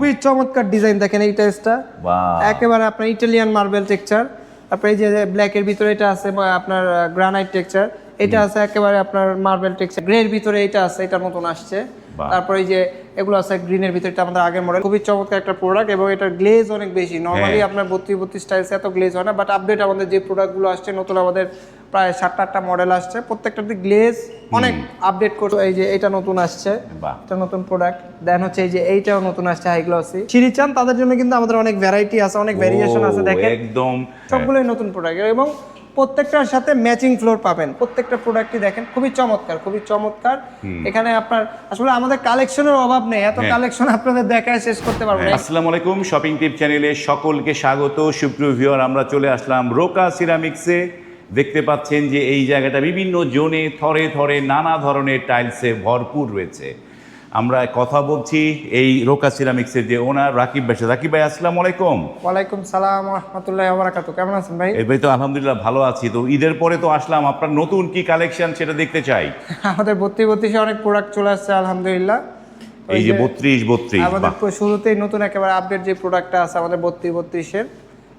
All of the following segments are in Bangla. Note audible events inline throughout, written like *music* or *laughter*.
খুবই চমৎকার ডিজাইন দেখেন এই টাইলসটা বাহ একেবারে আপনার ইটালিয়ান মার্বেল টেক্সচার তারপরে এই যে ব্ল্যাকের ভিতরে এটা আছে আপনার গ্রানাইট টেক্সচার এটা আছে একেবারে আপনার মার্বেল টেক্সচার গ্রের ভিতরে এটা আছে এটার মতন আসছে। তারপরে এই যে এগুলো আছে গ্রিনের ভিতরে এটা আমাদের আগের মডেল খুবই চমৎকার একটা প্রোডাক্ট এবং এটার গ্লেজ অনেক বেশি। নর্মালি হ্যাঁ। আপনার বত্রিশ বত্রিশ টাইলস এত গ্লেজ হয় না বাট আপডেট আমাদের যে প্রোডাক্টগুলো আসছে নতুন আমাদের প্রায় সাতটা আটটা মডেল আসছে প্রত্যেকটাতে গ্লেজ অনেক আপডেট করছে। এই যে এটা নতুন আসছে। এটা নতুন প্রোডাক্ট দেন হচ্ছে এই যে এইটাও নতুন আসছে হাই গ্লসি সিঁড়ি চান তাদের জন্য কিন্তু আমাদের অনেক ভ্যারাইটি আছে অনেক ভেরিয়েশন আছে দেখেন। একদম। সবগুলোই নতুন প্রোডাক্ট এবং প্রত্যেকটার সাথে ম্যাচিং ফ্লোর পাবেন। প্রত্যেকটা প্রোডাক্টই দেখেন খুবই চমৎকার খুবই চমৎকার। এখানে আপনার আসলে আমাদের কালেকশনের অভাব নেই। এত হ্যাঁ। কালেকশন আপনাদের দেখায় শেষ করতে পারব না। আসসালামু আলাইকুম শপিং টিপ চ্যানেলে সকলকে স্বাগত। সুপ্রিয় ভিউয়ার আমরা চলে আসলাম রোকা সিরামিক্সে দেখতে পাচ্ছেন যে এই জায়গাটা বিভিন্ন জোনে থরে থরে নানা ধরনের টাইলসে ভরপুর রয়েছে। আমরা কথা বলছি এই রোকা সিরামিক্সের যে ওনার রাকিব ভাই। রাকিব ভাই আসসালামু আলাইকুম। ওয়ালাইকুম সালাম রহমতুল্লাহ বারাকাতু কেমন আছেন ভাই? এই ভাই তো আলহামদুলিল্লাহ ভালো আছি। তো ঈদের পরে তো আসলাম। আপনার নতুন কি কালেকশন সেটা দেখতে চাই? *laughs* আমাদের বত্রিশ বত্রিশে অনেক প্রোডাক্ট চলে আসছে আলহামদুলিল্লাহ। এই যে বত্রিশ বত্রিশ আমাদের শুরুতেই নতুন একেবারে আপডেট যে প্রোডাক্টটা আছে আমাদের বত্রিশ বত্রিশের।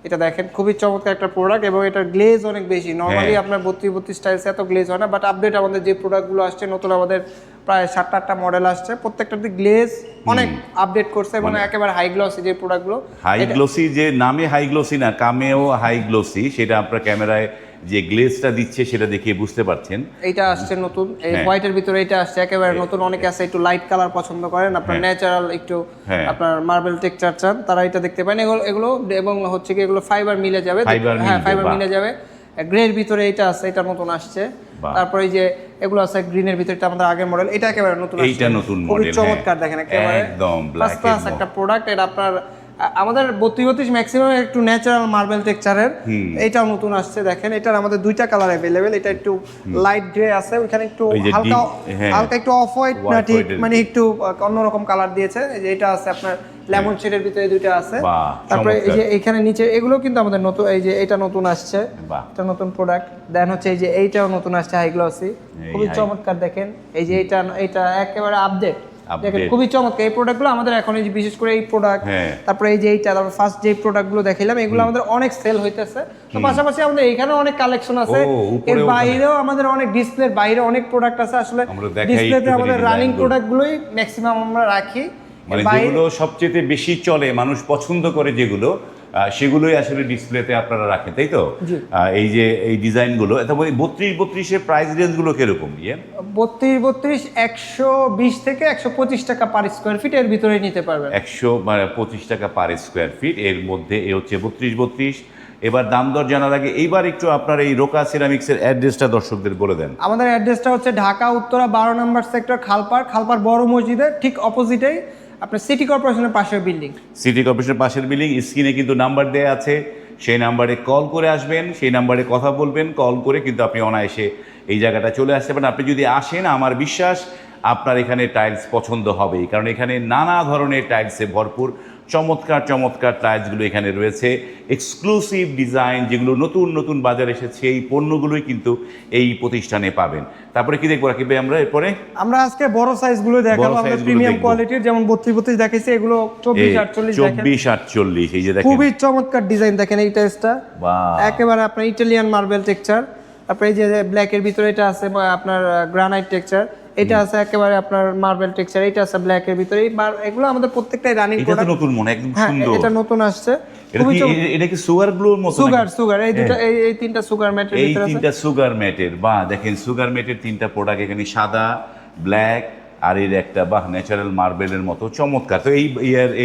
এটা দেখেন খুবই চমৎকার একটা প্রোডাক্ট এবং এটা গ্লেজ অনেক বেশি নর্মালি হ্যাঁ। আপনার বত্রিশ বত্রিশ টাইলস এত গ্লেজ হয় না বাট আপডেট আমাদের যে প্রোডাক্টগুলো আসছে নতুন আমাদের প্রায় সাতটা আটটা মডেল আসছে প্রত্যেকটাতে গ্লেজ অনেক আপডেট করছে এবং মানে একেবারে হাই গ্লোসি যে প্রোডাক্টগুলো হাই গ্লোসি যে নামে হাই গ্লোসি না কামেও হাই গ্লোসি সেটা আপনার ক্যামেরায় যে গ্লেজটা দিচ্ছে সেটা দেখিয়ে বুঝতে পারছেন। এটা আসছে নতুন। এই হ্যাঁ। হোয়াইটের ভিতরে এটা আসছে। একেবারে নতুন অনেকে আছে একটু লাইট কালার পছন্দ করেন। আপনার ন্যাচারাল একটু হ্যাঁ। আপনার মার্বেল টেক্সচার চান তারা এটা দেখতে পারেন। এগুলো এগুলো এবং হচ্ছে কি এগুলো ফাইবার মিলে যাবে। হ্যাঁ ফাইবার মিলে যাবে। গ্রের ভিতরে এটা আছে এটা নতুন আসছে। তারপরে এই যে এগুলো আছে গ্রিনের ভিতরে এটা আমাদের আগের মডেল এটা একেবারে নতুন। এইটা নতুন খুবই model, চমৎকার হ্যাঁ। দেখেন একেবারে একদম ফার্স্ট একটা প্রোডাক্ট এটা আপনার আমাদের বত্রিশ বত্রিশ ম্যাক্সিমাম একটু ন্যাচারাল মার্বেল টেক্সচারের এইটাও নতুন আসছে দেখেন। এটার আমাদের দুইটা কালার অ্যাভেলেবেল এটা একটু লাইট গ্রে আছে ওইখানে একটু হালকা হ্যাঁ। হালকা একটু অফ হোয়াইট না ঠিক মানে একটু অন্যরকম কালার দিয়েছে। যে এটা আছে আপনার লেমন শেডের ভিতরে দুইটা আছে। তারপরে এই যে এখানে নিচে এগুলো কিন্তু আমাদের নতুন এই যে এটা নতুন আসছে। এটা নতুন প্রোডাক্ট দেন হচ্ছে এই যে এইটাও নতুন আসছে হাই গ্লসি খুবই চমৎকার দেখেন। এই যে এটা এটা একেবারে আপডেট Update। খুবই চমৎকার। এই প্রোডাক্টগুলো আমাদের এখন এই বিশেষ করে এই প্রোডাক্ট হ্যাঁ। তারপরে এই যে এইটা তারপর ফার্স্ট যে প্রোডাক্টগুলো দেখাইলাম এগুলো আমাদের অনেক সেল হইতেছে। তো পাশাপাশি আমাদের এখানে অনেক কালেকশন আছে। এর বাইরেও আমাদের অনেক ডিসপ্লের বাইরে অনেক প্রোডাক্ট আছে। আসলে ডিসপ্লেতে আমাদের রানিংগুলো। প্রোডাক্টগুলোই ম্যাক্সিমাম আমরা রাখি। মানে যেগুলো সবচেয়ে বেশি চলে মানুষ পছন্দ করে যেগুলো সেগুলোই আসলে ডিসপ্লেতে আপনারা রাখেন তাই তো? এই যে এই ডিজাইনগুলো তারপরে বত্রিশ বত্রিশের প্রাইস রেঞ্জগুলো কীরকম ইয়ে বত্রিশ বত্রিশ একশো বিশ থেকে একশো পঁচিশ টাকা পার স্কোয়ার ফিট এর ভিতরে নিতে পারবেন। একশো মানে পঁচিশ টাকা পার স্কোয়ার ফিট এর মধ্যে এ হচ্ছে বত্রিশ বত্রিশ। এবার দাম দর জানার আগে এইবার একটু আপনার এই রোকা সিরামিক্সের অ্যাড্রেসটা দর্শকদের বলে দেন। আমাদের অ্যাড্রেসটা হচ্ছে ঢাকা উত্তরা বারো নম্বর সেক্টর খালপার খালপার বড় মসজিদের ঠিক অপোজিটেই আপনার সিটি কর্পোরেশনের পাশের বিল্ডিং সিটি কর্পোরেশনের পাশের বিল্ডিং স্ক্রিনে কিন্তু নাম্বার দেওয়া আছে। সেই নাম্বারে কল করে আসবেন, সেই নাম্বারে কথা বলবেন কল করে কিন্তু আপনি অনায়াসে এই জায়গাটা চলে আসতে পারেন। আপনি যদি আসেন, আমার বিশ্বাস আপনার এখানে টাইলস পছন্দ হবেই। কারণ এখানে নানা ধরনের টাইলসে ভরপুর চমৎকার চমৎকার টাইলসগুলো এখানে রয়েছে। এক্সক্লুসিভ ডিজাইন যেগুলো নতুন নতুন বাজারে এসেছে এই পণ্যগুলোই কিন্তু এই প্রতিষ্ঠানে পাবেন। তারপরে কি দেখব ভাই আমরা এরপরে? আমরা আজকে বড় সাইজগুলো দেখাবো আমাদের প্রিমিয়াম কোয়ালিটির যেমন বত্রিশ বত্রিশ দেখাইছি এগুলো চব্বিশ আটচল্লিশ দেখেন। চব্বিশ আটচল্লিশ এই যে দেখেন। খুবই চমৎকার ডিজাইন দেখেন এই টাইলসটা বাহ। একেবারে আপনার ইটালিয়ান মার্বেল টেক্সচার তারপরে এই যে ব্ল্যাকের ভিতরে এটা আছে আপনার গ্রানাইট টেক্সচার এটা আছে একেবারে আপনার মার্বেল টেক্সচার এটা আছে ব্ল্যাক এর ভিতরে। এগুলো আমাদের প্রত্যেকটাই রানিং এটা নতুন মনে একদম হ্যাঁ সুন্দর। এটা নতুন আসছে। এটা কি সুগার গ্লোর মতো সুগার সুগার এই দুটো এই এই তিনটা সুগার ম্যাটের ভিতরে আছে। এই তিনটা সুগার ম্যাটের বা দেখেন সুগার ম্যাটের তিনটা প্রোডাক্ট এখানে সাদা ব্ল্যাক আর এর একটা বাহ ন্যাচারাল মার্বেলের মতো চমৎকার। তো এই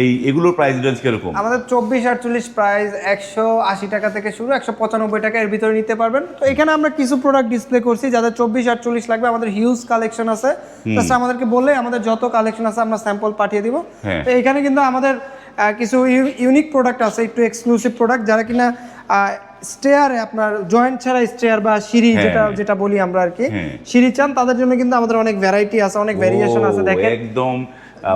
এই এগুলোর প্রাইস রেঞ্জ কীরকম? আমাদের চব্বিশ আটচল্লিশ প্রাইস একশো আশি টাকা থেকে শুরু একশো পঁচানব্বই টাকা এর ভিতরে নিতে পারবেন। তো এখানে আমরা কিছু প্রোডাক্ট ডিসপ্লে করছি যাদের চব্বিশ আটচল্লিশ লাগবে আমাদের হিউজ কালেকশন আছে। জাস্ট আমাদেরকে বললে আমাদের যত কালেকশন আছে আমরা স্যাম্পল পাঠিয়ে দিব। হ্যাঁ। তো এখানে কিন্তু আমাদের কিছু ইউনিক প্রোডাক্ট আছে একটু এক্সক্লুসিভ প্রোডাক্ট যারা কিনা স্টেয়ারে আপনার জয়েন্ট ছাড়া স্টেয়ার বা সিঁড়ি হ্যাঁ। যেটা যেটা বলি আমরা আর কি। হ্যাঁ। সিঁড়ি চান তাদের জন্য কিন্তু আমাদের অনেক ভ্যারাইটি আছে অনেক ভেরিয়েশন আছে দেখেন। একদম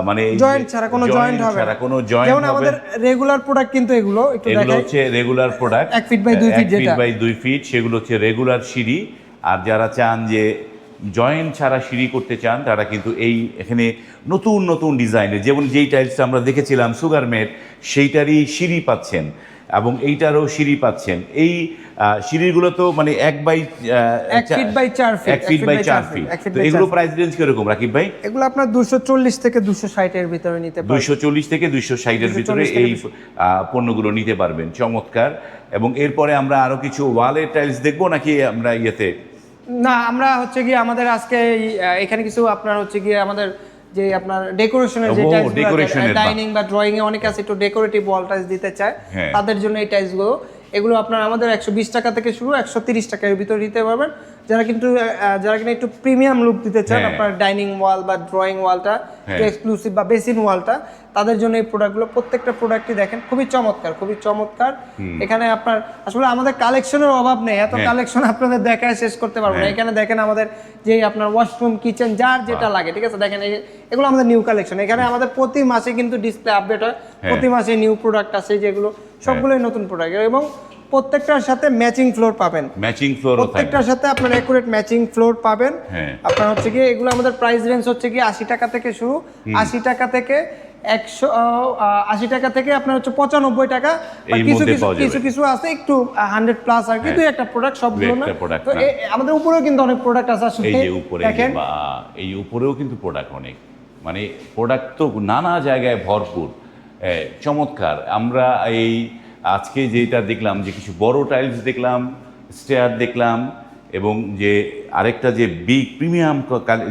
মানে জয়েন্ট ছাড়া কোনো জয়েন্ট হবে ছাড়া কোনো জয়েন্ট যেমন আমাদের রেগুলার প্রোডাক্ট কিন্তু এগুলো একটু এগুলো হচ্ছে রেগুলার প্রোডাক্ট এক feet by দুই feet যেটা। বাই দুই ফিট সেগুলো হচ্ছে রেগুলার সিঁড়ি। আর যারা চান যে জয়েন্ট ছাড়া সিঁড়ি করতে চান তারা কিন্তু এই এখানে নতুন নতুন ডিজাইনের যেমন যেই টাইলসটা আমরা দেখেছিলাম সুগার মেট সেইটারই সিঁড়ি পাচ্ছেন। এবং এইটারও সিঁড়ি পাচ্ছেন। এই সিঁড়িগুলো তো মানে এক বাই এক feet by চার feet, এক ফিট বাই চার ফিট। তো এগুলো প্রাইস রেঞ্জ কীরকম রাকিব ভাই? এগুলো আপনার দুশো চল্লিশ থেকে দুশো ষাটের ভিতরে নিতে দুইশো চল্লিশ থেকে দুইশো ষাটের ভিতরে এই পণ্যগুলো নিতে পারবেন চমৎকার। এবং এরপরে আমরা আরও কিছু ওয়ালের টাইলস দেখব নাকি আমরা ইয়েতে? না আমরা হচ্ছে গিয়ে আমাদের আজকে এখানে কিছু আপনার হচ্ছে গিয়ে আমাদের যে আপনার ডেকোরেশনের যে ও, টাইলস decoration এর, ডাইনিং বা ড্রয়িং এ অনেকে আছে একটু ডেকোরেটিভ ওয়াল টাইলস দিতে চায় হ্যাঁ। তাদের জন্য এই টাইলসগুলো এগুলো আপনার আমাদের একশো বিশ টাকা থেকে শুরু একশো তিরিশ টাকার ভিতরে দিতে পারবেন যারা কিন্তু যারা কিনা একটু প্রিমিয়াম লুক দিতে চান হ্যাঁ। আপনার ডাইনিং ওয়াল বা ড্রয়িং ওয়ালটা হ্যাঁ। এক্সক্লুসিভ বা বেসিন ওয়ালটা তাদের জন্য এই প্রোডাক্টগুলো প্রত্যেকটা প্রোডাক্টই দেখেন খুবই চমৎকার খুবই চমৎকার এখানে আপনার আসলে আমাদের কালেকশনের অভাব নেই এত হ্যাঁ। কালেকশন আপনাদের দেখায় শেষ করতে পারব না হ্যাঁ। এখানে দেখেন আমাদের যে আপনার ওয়াশরুম কিচেন যার যেটা লাগে ঠিক আছে দেখেন এগুলো আমাদের নিউ কালেকশন এখানে আমাদের প্রতি মাসে কিন্তু ডিসপ্লে আপডেট হয় হ্যাঁ। প্রতি মাসে নিউ প্রোডাক্ট আছে যেগুলো সবগুলোই নতুন প্রোডাক্ট এবং প্রত্যেকটার সাথে ম্যাচিং ফ্লোর পাবেন। ম্যাচিং থাকবে। প্রত্যেকটার সাথে আপনার একুরেট ম্যাচিং ফ্লোর পাবেন। হ্যাঁ। আপনার হচ্ছে কি এগুলো আমাদের প্রাইস রেঞ্জ হচ্ছে কি আশি টাকা থেকে শুরু। আশি টাকা থেকে একশো আশি টাকা থেকে আপনার হচ্ছে পঁচানব্বই টাকা কিছু কিছু কিছু কিছু আছে একটু হান্ড্রেড প্লাস আর কি দুই একটা প্রোডাক্ট সবগুলো না? তো আমাদের উপরেও কিন্তু অনেক প্রোডাক্ট আছে আসলে দেখেন। এই উপরেও কিন্তু প্রোডাক্ট অনেক। মানে প্রোডাক্ট তো নানা জায়গায় ভরপুর। চমৎকার। আমরা এই আজকে যেটা দেখলাম, যে কিছু বড় টাইলস দেখলাম স্টেয়ার দেখলাম, এবং যে আরেকটা যে বিগ প্রিমিয়াম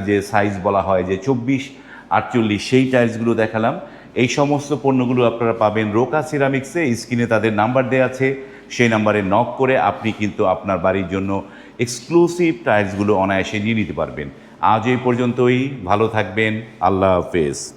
যে সাইজ বলা হয়, যে চব্বিশ, আটচল্লিশ, সেই টাইলসগুলো দেখালাম। এই সমস্ত পণ্যগুলো আপনারা পাবেন রোকা সিরামিক্সে, স্ক্রিনে তাদের নাম্বার দেওয়া আছে, সেই নাম্বারে নক করে আপনি কিন্তু আপনার বাড়ির জন্য এক্সক্লুসিভ টাইলসগুলো অনায়াসে নিয়ে নিতে পারবেন। আজ এই পর্যন্তই, ভালো থাকবেন, আল্লাহ হাফেজ।